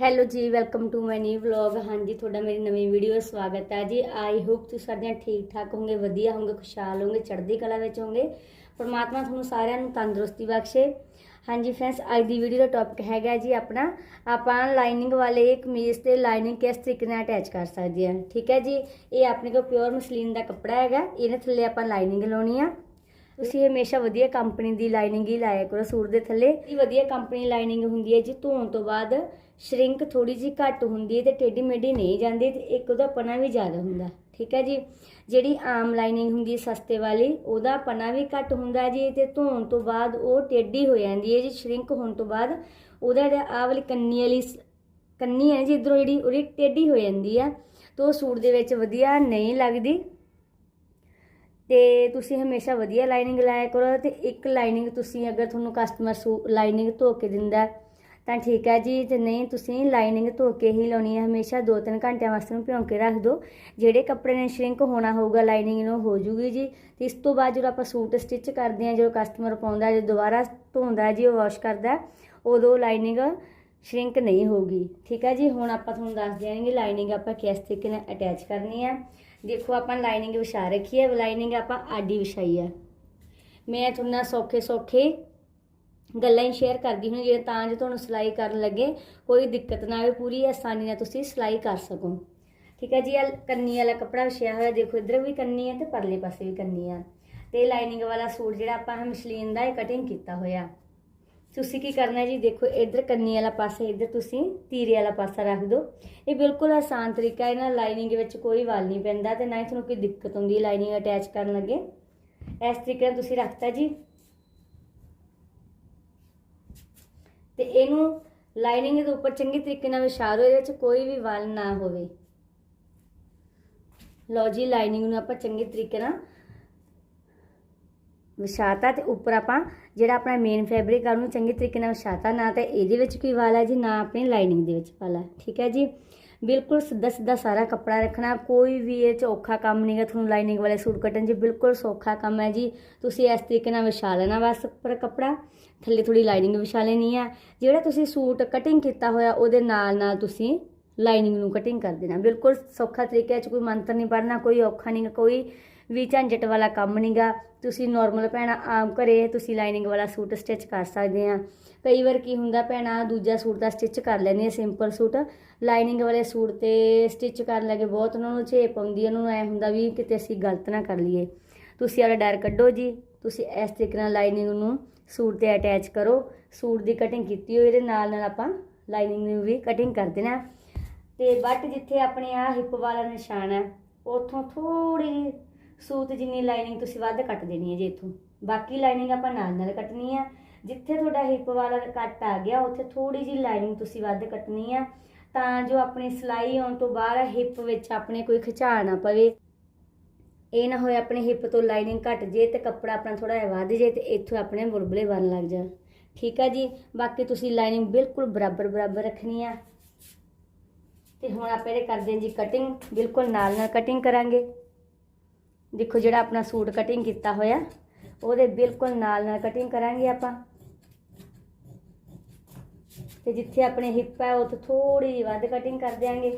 Hello ji welcome to my new vlog ਹਾਂਜੀ, ਤੁਹਾਡਾ ਮੇਰੀ ਨਵੀਂ ਵੀਡੀਓ ਸਵਾਗਤ ਹੈ ਜੀ। ਆਈ ਹੋਪ ਤੁਸੀਂ ਸਾਰਿਆਂ ਠੀਕ ਠਾਕ ਹੋਗੇ ਵਧੀਆ ਹੋਗੇ ਖੁਸ਼ਹਾਲ ਹੋਗੇ ਚੜ੍ਹਦੀ ਕਲਾ ਵਿੱਚ ਹੋਗੇ ਪਰਮਾਤਮਾ ਤੁਹਾਨੂੰ ਸਾਰਿਆਂ ਨੂੰ ਤੰਦਰੁਸਤੀ ਬਖਸ਼ੇ। ਹਾਂਜੀ ਫਰੈਂਡਸ ਅੱਜ ਦੀ ਵੀਡੀਓ ਦਾ ਟੌਪਿਕ ਹੈਗਾ ਜੀ ਆਪਣਾ। ਆਪਾਂ ਲਾਈਨਿੰਗ ਵਾਲੇ ਕਮੀਜ਼ ਤੇ ਲਾਈਨਿੰਗ ਕਿਸ ਤਰੀਕੇ ਨਾਲ ਅਟੈਚ ਕਰ ਸਕਦੇ ਹਾਂ। ਠੀਕ ਹੈ ਜੀ? ਇਹ ਆਪਣੇ ਕੋਲ ਪਿਓਰ ਮਸਲੀਨ ਦਾ ਕੱਪੜਾ ਹੈਗਾ। ਇਹਦੇ ਥੱਲੇ ਆਪਾਂ ਲਾਈਨਿੰਗ ਲਾਉਣੀ ਆ। ਤੁਸੀਂ ਹਮੇਸ਼ਾ ਵਧੀਆ ਕੰਪਨੀ ਦੀ ਲਾਈਨਿੰਗ ਹੀ ਲਾਇਆ ਕਰੋ ਸੂਟ ਦੇ ਥੱਲੇ। ਇਹ ਵਧੀਆ ਕੰਪਨੀ ਲਾਈਨਿੰਗ ਹੁੰਦੀ ਹੈ ਜੀ, ਧੋਣ ਤੋਂ ਬਾਅਦ ਸ਼ਰਿੰਕ ਥੋੜੀ ਜੀ ਘੱਟ ਹੁੰਦੀ ਹੈ ਤੇ ਟੇਢੀ ਮੇਢੀ ਨਹੀਂ ਜਾਂਦੀ ਤੇ ਇੱਕ ਉਹਦਾ ਪਨਾ ਵੀ ਜ਼ਿਆਦਾ ਹੁੰਦਾ, ਠੀਕ ਹੈ ਜੀ? ਜਿਹੜੀ ਆਮ ਲਾਈਨਿੰਗ ਹੁੰਦੀ ਹੈ ਸਸਤੇ ਵਾਲੀ, ਉਹਦਾ ਪਨਾ ਵੀ ਘੱਟ ਹੁੰਦਾ ਜੀ ਤੇ ਧੋਣ ਤੋਂ ਬਾਅਦ ਉਹ ਟੇਢੀ ਹੋ ਜਾਂਦੀ ਹੈ ਜੀ ਸ਼ਰਿੰਕ ਹੋਣ ਤੋਂ ਬਾਅਦ ਉਹਦਾ ਜਿਹੜਾ ਆਹ ਵਾਲੀ ਕੰਨੀ ਵਾਲੀ ਸ- ਕੰਨੀ ਹੈ ਜੀ, ਇਧਰੋਂ ਜਿਹੜੀ ਉਹਦੀ ਟੇਢੀ ਹੋ ਜਾਂਦੀ ਆ, ਤੇ ਉਹ ਸੂਟ ਦੇ ਵਿੱਚ ਵਧੀਆ ਨਹੀਂ ਲੱਗਦੀ। ਤੇ ਤੁਸੀਂ ਹਮੇਸ਼ਾ ਵਧੀਆ ਲਾਈਨਿੰਗ ਲਾਇਆ ਕਰੋ ਤੇ ਇੱਕ ਲਾਈਨਿੰਗ ਤੁਸੀਂ ਅਗਰ ਤੁਹਾਨੂੰ ਕਸਟਮਰ ਸੂ ਲਾਈਨਿੰਗ ਧੋ ਕੇ ਦਿੰਦਾ ਤਾਂ ਠੀਕ ਹੈ ਜੀ। ਤੇ ਨਹੀਂ, ਤੁਸੀਂ ਲਾਈਨਿੰਗ ਧੋ ਕੇ ਹੀ ਲਾਉਣੀ ਹੈ। ਹਮੇਸ਼ਾ 2-3 ਘੰਟਿਆਂ ਵਾਸਤੇ ਨੂੰ ਭਿਉਂ ਕੇ ਰੱਖ ਦਿਓ ਜਿਹੜੇ ਕੱਪੜੇ ਨੇ ਸ਼ਰਿੰਕ ਹੋਣਾ ਹੋਊਗਾ ਲਾਈਨਿੰਗ ਨੂੰ ਹੋ ਜੂਗੀ ਜੀ। ਤੇ ਇਸ ਤੋਂ ਬਾਅਦ ਜਦੋਂ ਆਪਾਂ ਸੂਟ ਸਟਿਚ ਕਰਦੇ ਹਾਂ, ਜਦੋਂ ਕਸਟਮਰ ਪਾਉਂਦਾ ਜੇ ਦੁਬਾਰਾ ਧੋਂਦਾ ਜੀ, ਉਹ ਵਾਸ਼ ਕਰਦਾ ਉਦੋਂ ਲਾਈਨਿੰਗ ਸ਼ਰਿੰਕ ਨਹੀਂ ਹੋਊਗੀ। ਠੀਕ ਹੈ ਜੀ? ਹੁਣ ਆਪਾਂ ਤੁਹਾਨੂੰ ਦੱਸ ਦਿਆਂਗੇ ਲਾਈਨਿੰਗ ਆਪਾਂ ਕਿਸ ਤਰੀਕੇ ਨਾਲ ਅਟੈਚ ਕਰਨੀ ਹੈ। ਦੇਖੋ, ਆਪਾਂ ਲਾਈਨਿੰਗ ਵਿਛਾ ਰੱਖੀ ਹੈ ਲਾਈਨਿੰਗ ਆਪਾਂ ਆਡੀ ਵਿਛਾਈ ਹੈ। ਮੈਂ ਤੁਹਾਨੂੰ ਨਾਲ ਸੌਖੇ ਸੌਖੇ ਗੱਲਾਂ ਹੀ ਸ਼ੇਅਰ ਕਰਦੀ ਹਾਂ ਜਿਹੜੇ ਤਾਂ ਜੋ ਤੁਹਾਨੂੰ ਸਿਲਾਈ ਕਰਨ ਲੱਗੇ, ਕੋਈ ਦਿੱਕਤ ਨਾ ਆਵੇ, ਪੂਰੀ ਆਸਾਨੀ ਨਾਲ ਤੁਸੀਂ ਸਿਲਾਈ ਕਰ ਸਕੋ। ਠੀਕ ਹੈ ਜੀ ਇਹ ਕੰਨੀ ਵਾਲਾ ਕੱਪੜਾ ਵਿਛਿਆ ਹੋਇਆ, ਦੇਖੋ, ਇੱਧਰ ਵੀ ਕੰਨੀ ਹੈ ਤੇ ਪਰਲੇ ਪਾਸੇ ਵੀ ਕੰਨੀ ਆ। ਤੇ ਲਾਈਨਿੰਗ ਵਾਲਾ ਸੂਟ ਜਿਹੜਾ ਆਪਾਂ ਮਸ਼ਲੀਨ ਦਾ ਇਹ ਕਟਿੰਗ ਕੀਤਾ ਹੋਇਆ। ਤੁਸੀਂ ਕੀ ਕਰਨਾ ਜੀ? ਦੇਖੋ, ਇੱਧਰ ਕੰਨੀ ਵਾਲਾ ਪਾਸਾ, ਇੱਧਰ ਤੁਸੀਂ ਤੀਰੇ ਵਾਲਾ ਪਾਸਾ ਰੱਖ ਦਿਓ। ਇਹ ਬਿਲਕੁਲ ਆਸਾਨ ਤਰੀਕਾ ਹੈ ਨਾ ਲਾਈਨਿੰਗ ਵਿੱਚ ਕੋਈ ਵਾਲ ਨਹੀਂ ਪੈਂਦਾ ਤੇ ਨਾ ਹੀ ਤੁਹਾਨੂੰ ਕੋਈ ਦਿੱਕਤ ਹੁੰਦੀ ਲਾਈਨਿੰਗ ਅਟੈਚ ਕਰਨ ਲੱਗੇ। ਇਸ ਤਰੀਕੇ ਨਾਲ ਤੁਸੀਂ ਰੱਖਤਾ ਜੀ। ਤੇ ਇਹਨੂੰ ਲਾਈਨਿੰਗ ਦੇ ਉੱਪਰ ਚੰਗੇ ਤਰੀਕੇ ਨਾਲ ਵਿਛਾ ਦਿਓ ਇਹਦੇ ਵਿੱਚ ਕੋਈ ਵੀ ਵਾਲ ਨਾ ਹੋਵੇ। ਲਓ ਜੀ ਲਾਈਨਿੰਗ ਨੂੰ ਆਪਾਂ ਚੰਗੇ ਤਰੀਕੇ ਨਾਲ ਵਿਛਾਤਾ ਤੇ ਉੱਪਰ ਆਪਾਂ ਜਿਹੜਾ ਆਪਣਾ ਮੇਨ ਫੈਬਰਿਕ ਆ ਉਹਨੂੰ ਚੰਗੇ ਤਰੀਕੇ ਨਾਲ ਵਿਛਾਤਾ, ਨਾ ਤਾਂ ਇਹਦੇ ਵਿੱਚ ਕੋਈ ਵਾਲਾ ਜੀ, ਨਾ ਆਪਣੀ ਲਾਈਨਿੰਗ ਦੇ ਵਿੱਚ ਵਾਲਾ ਠੀਕ ਹੈ ਜੀ? ਬਿਲਕੁਲ ਸਿੱਧਾ ਸਿੱਧਾ ਸਾਰਾ ਕੱਪੜਾ ਰੱਖਣਾ, ਕੋਈ ਵੀ ਇਹ ਚ ਔਖਾ ਕੰਮ ਨਹੀਂਗਾ ਤੁਹਾਨੂੰ ਲਾਈਨਿੰਗ ਵਾਲੇ ਸੂਟ ਕੱਟਣ 'ਚ ਬਿਲਕੁਲ ਸੌਖਾ ਕੰਮ ਹੈ ਜੀ। ਤੁਸੀਂ ਇਸ ਤਰੀਕੇ ਨਾਲ ਵਿਛਾ ਲੈਣਾ ਬਸ ਉੱਪਰ ਕੱਪੜਾ, ਥੱਲੇ ਥੋੜੀ ਲਾਈਨਿੰਗ ਵਿਛਾ ਲੈਣੀ ਆ ਜਿਹੜਾ ਤੁਸੀਂ ਸੂਟ ਕਟਿੰਗ ਕੀਤਾ ਹੋਇਆ, ਉਹਦੇ ਨਾਲ ਨਾਲ ਤੁਸੀਂ ਲਾਈਨਿੰਗ ਨੂੰ ਕਟਿੰਗ ਕਰ ਦੇਣਾ। ਬਿਲਕੁਲ ਸੌਖਾ ਤਰੀਕਾ ਹੈ ਚ ਕੋਈ ਮੰਤਰ ਨਹੀਂ ਪੜਨਾ ਕੋਈ ਔਖਾ ਨਹੀਂ ਕੋਈ ਵੀ ਝੰਜਟ ਵਾਲਾ ਕੰਮ ਨਹੀਂਗਾ ਤੁਸੀਂ ਨਾਰਮਲ ਭੈਣਾ, ਆਮ ਘਰੇ ਤੁਸੀਂ ਲਾਈਨਿੰਗ ਵਾਲਾ ਸੂਟ ਸਟਿਚ ਕਰ ਸਕਦੇ ਆ। ਕਈ ਵਾਰ ਕੀ ਹੁੰਦਾ, ਭੈਣਾ ਦੂਜਾ ਸੂਟ ਦਾ ਸਟਿਚ ਕਰ ਲੈਂਦੀਆਂ ਸਿੰਪਲ ਸੂਟ। ਲਾਈਨਿੰਗ ਵਾਲੇ ਸੂਟ ਤੇ ਸਟਿਚ ਕਰਨ ਲੱਗੇ ਬਹੁਤ ਉਹਨਾਂ ਨੂੰ ਝੇਪ ਆਉਂਦੀ ਹੈ ਉਹਨਾਂ ਨੂੰ ਐ ਹੁੰਦਾ ਵੀ ਕਿਤੇ ਅਸੀਂ ਗਲਤ ਨਾ ਕਰ ਲਈਏ। ਤੁਸੀਂ ਵਾਲਾ ਡਰ ਕੱਢੋ ਜੀ। ਤੁਸੀਂ ਇਸ ਤਰੀਕੇ ਨਾਲ ਲਾਈਨਿੰਗ ਨੂੰ ਸੂਟ ਤੇ ਅਟੈਚ ਕਰੋ। ਸੂਟ ਦੀ ਕਟਿੰਗ ਕੀਤੀ ਹੋਈ, ਇਹਦੇ ਨਾਲ ਨਾਲ ਆਪਾਂ ਲਾਈਨਿੰਗ ਨੂੰ ਵੀ ਕਟਿੰਗ ਕਰ ਦੇਣਾ। ਤੇ ਬਟ ਜਿੱਥੇ ਆਪਣੇ ਆ ਹਿੱਪ ਵਾਲਾ ਨਿਸ਼ਾਨ ਹੈ, ਉੱਥੋਂ ਥੋੜੀ ਸੂਤ ਜਿੰਨੀ ਲਾਈਨਿੰਗ ਤੁਸੀਂ ਵੱਧ ਕੱਟ ਦੇਣੀ ਹੈ ਜੀ ਇੱਥੋਂ। ਬਾਕੀ ਲਾਈਨਿੰਗ ਆਪਾਂ ਨਾਲ ਨਾਲ ਕੱਟਣੀ ਹੈ। ਜਿੱਥੇ ਤੁਹਾਡਾ ਹਿੱਪ ਵਾਲਾ ਕੱਟ ਆ ਗਿਆ, ਉੱਥੇ ਥੋੜੀ ਜਿਹੀ ਲਾਈਨਿੰਗ ਤੁਸੀਂ ਵੱਧ ਕੱਟਣੀ ਹੈ। ਤਾਂ ਜੋ ਆਪਣੀ ਸਿਲਾਈ ਆਉਣ ਤੋਂ ਬਾਅਦ ਹਿੱਪ ਵਿੱਚ ਆਪਣੇ ਕੋਈ ਖਿਚਾਅ ਨਾ ਪਵੇ। ਇਹ ਨਾ ਹੋਏ ਆਪਣੇ ਹਿੱਪ ਤੋਂ ਲਾਈਨਿੰਗ ਘਟ ਜੇ ਤੇ ਕੱਪੜਾ ਆਪਣਾ ਥੋੜਾ ਜਿਹਾ ਵੱਧ ਜੇ ਤੇ ਇੱਥੋਂ ਆਪਣੇ ਬੁਲਬੁਲੇ ਬਣ ਲੱਗ ਜਾਣ। ਠੀਕ ਹੈ ਜੀ? ਬਾਕੀ ਤੁਸੀਂ ਲਾਈਨਿੰਗ ਬਿਲਕੁਲ ਬਰਾਬਰ ਬਰਾਬਰ ਰੱਖਣੀ ਆ ਤੇ ਹੁਣ ਆਪਾਂ ਇਹਦੇ ਕਰਦੇ ਹਾਂ ਜੀ ਕਟਿੰਗ ਬਿਲਕੁਲ ਨਾਲ ਨਾਲ ਕਟਿੰਗ ਕਰਾਂਗੇ। ਦੇਖੋ ਜਿਹੜਾ ਆਪਣਾ ਸੂਟ ਕਟਿੰਗ ਕੀਤਾ ਹੋਇਆ, ਉਹਦੇ ਬਿਲਕੁਲ ਨਾਲ ਨਾਲ ਕਟਿੰਗ ਕਰਾਂਗੇ ਆਪਾਂ। ਤੇ ਜਿੱਥੇ ਆਪਣੇ ਹਿੱਪ ਹੈ ਉੱਥੇ ਥੋੜੀ ਜਿਹੀ ਵੱਧ ਕਟਿੰਗ ਕਰ ਦਿਆਂਗੇ।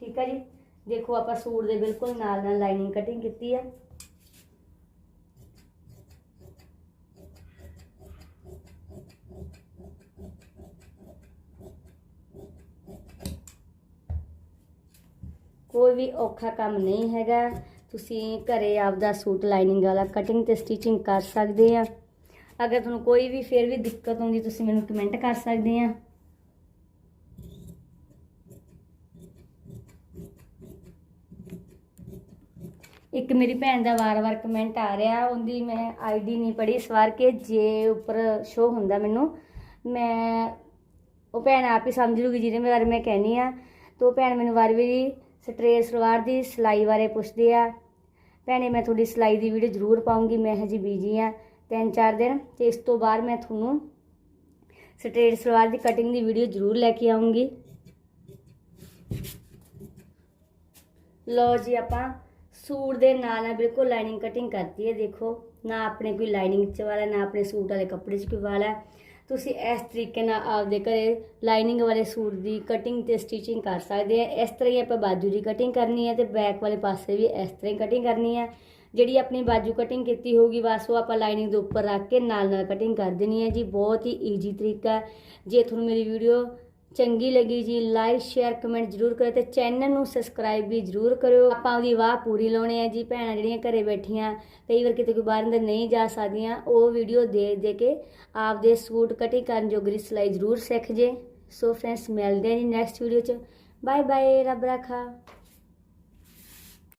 ਠੀਕ ਹੈ ਜੀ? ਦੇਖੋ ਆਪਾਂ ਸੂਟ ਦੇ ਬਿਲਕੁਲ ਨਾਲ ਨਾਲ ਲਾਈਨਿੰਗ ਕਟਿੰਗ ਕੀਤੀ ਹੈ ਕੋਈ ਵੀ ਔਖਾ ਕੰਮ ਨਹੀਂ ਹੈਗਾ। ਤੁਸੀਂ ਘਰੇ ਆਪਦਾ ਸੂਟ ਲਾਈਨਿੰਗ ਵਾਲਾ ਕਟਿੰਗ ਤੇ ਸਟਿਚਿੰਗ ਕਰ ਸਕਦੇ ਆ। ਅਗਰ ਤੁਹਾਨੂੰ ਕੋਈ ਵੀ ਫਿਰ ਵੀ ਦਿੱਕਤ ਆਉਂਦੀ, ਤੁਸੀਂ ਮੈਨੂੰ ਕਮੈਂਟ ਕਰ ਸਕਦੇ ਆ। ਇੱਕ ਮੇਰੀ ਭੈਣ ਦਾ ਵਾਰ-ਵਾਰ ਕਮੈਂਟ ਆ ਰਿਹਾ, ਉਹਦੀ ਮੈਂ ਆਈਡੀ ਨਹੀਂ ਪੜ੍ਹੀ ਵਾਰ ਕਿ ਜੇ ਉੱਪਰ ਸ਼ੋ ਹੁੰਦਾ ਮੈਨੂੰ, ਮੈਂ ਉਹ ਭੈਣ ਆਪ ਹੀ ਸਮਝ ਲੂਗੀ ਜਿਹਦੇ ਬਾਰੇ ਮੈਂ ਕਹਿਨੀ ਆ। ਤੇ ਉਹ ਭੈਣ ਮੈਨੂੰ ਵਾਰ ਵਾਰੀ ਸਟ੍ਰੇਟ ਸਲਵਾਰ ਦੀ ਸਿਲਾਈ ਬਾਰੇ ਪੁੱਛਦੇ ਆ। ਭੈਣੇ, ਮੈਂ ਤੁਹਾਡੀ ਸਿਲਾਈ ਦੀ ਵੀਡੀਓ ਜ਼ਰੂਰ ਪਾਉਂਗੀ, ਮੈਂ ਹਜੇ ਬੀਜੀ ਆ ਤਿੰਨ ਚਾਰ ਦਿਨ, ਤੇ ਇਸ ਤੋਂ ਬਾਅਦ ਮੈਂ ਤੁਹਾਨੂੰ ਸਟ੍ਰੇਟ ਸਲਵਾਰ ਦੀ ਕਟਿੰਗ ਦੀ ਵੀਡੀਓ ਜ਼ਰੂਰ ਲੈ ਕੇ ਆਉਂਗੀ। ਲੋ ਜੀ, ਆਪਾਂ ਸੂਟ ਦੇ ਨਾਲ ਨਾਲ ਬਿਲਕੁਲ ਲਾਈਨਿੰਗ ਕਟਿੰਗ ਕਰਤੀ ਹੈ ਦੇਖੋ। ਨਾ ਆਪਣੇ ਕੋਈ ਲਾਈਨਿੰਗ ਚ ਵਾਲਾ, ਨਾ ਆਪਣੇ ਸੂਟ ਵਾਲੇ ਕੱਪੜੇ ਚ ਕੋਈ ਵਾਲਾ। ਤੁਸੀਂ ਇਸ ਤਰੀਕੇ ਨਾਲ ਆਪਦੇ ਘਰੇ ਲਾਈਨਿੰਗ ਵਾਲੇ ਸੂਟ ਦੀ ਕਟਿੰਗ ਤੇ ਸਟਿਚਿੰਗ ਕਰ ਸਕਦੇ ਆ। ਇਸ ਤਰ੍ਹਾਂ ਹੀ ਆਪਾਂ ਬਾਜੂ ਦੀ ਕਟਿੰਗ ਕਰਨੀ ਹੈ ਤੇ ਬੈਕ ਵਾਲੇ ਪਾਸੇ ਵੀ ਇਸ ਤਰ੍ਹਾਂ ਹੀ ਕਟਿੰਗ ਕਰਨੀ ਹੈ ਜਿਹੜੀ ਆਪਣੀ ਬਾਜੂ ਕਟਿੰਗ ਕੀਤੀ ਹੋਊਗੀ, ਬਸ ਉਹ ਆਪਾਂ ਲਾਈਨਿੰਗ ਦੇ ਉੱਪਰ ਰੱਖ ਕੇ ਨਾਲ ਨਾਲ ਕਟਿੰਗ ਕਰ ਦੇਣੀ ਹੈ ਜੀ। ਬਹੁਤ ਹੀ ਈਜੀ ਤਰੀਕਾ। ਹੈ ਜੇ ਤੁਹਾਨੂੰ ਮੇਰੀ ਵੀਡੀਓ ਚੰਗੀ ਲੱਗੀ ਜੀ ਲਾਈਕ ਸ਼ੇਅਰ ਕਮੈਂਟ ਜਰੂਰ ਕਰਿਓ ਤੇ ਚੈਨਲ ਨੂੰ ਸਬਸਕ੍ਰਾਈਬ ਵੀ ਜਰੂਰ ਕਰਿਓ। ਆਪਾਂ ਉਹਦੀ ਵਾਹ ਪੂਰੀ ਲਾਉਣੇ ਆ ਜੀ, ਭੈਣਾਂ ਜਿਹੜੀਆਂ ਘਰੇ ਬੈਠੀਆਂ, ਕਈ ਵਾਰ ਕਿਤੇ ਕੋਈ ਬਾਹਰ ਅੰਦਰ ਨਹੀਂ ਜਾ ਸਕਦੀਆਂ, ਉਹ ਵੀਡੀਓ ਦੇਖ ਦੇ ਕੇ ਆਪਦੇ ਸੂਟ ਕਟਿੰਗ ਕਰਨ ਜੋਗਰੀ ਸਿਲਾਈ ਜਰੂਰ ਸਿੱਖ ਜੇ। ਸੋ ਫਰੈਂਡਸ ਮਿਲਦੇ ਆ ਜੀ ਨੈਕਸਟ ਵੀਡੀਓ ਚ। ਬਾਏ ਬਾਏ ਰੱਬ ਰਾਖਾ।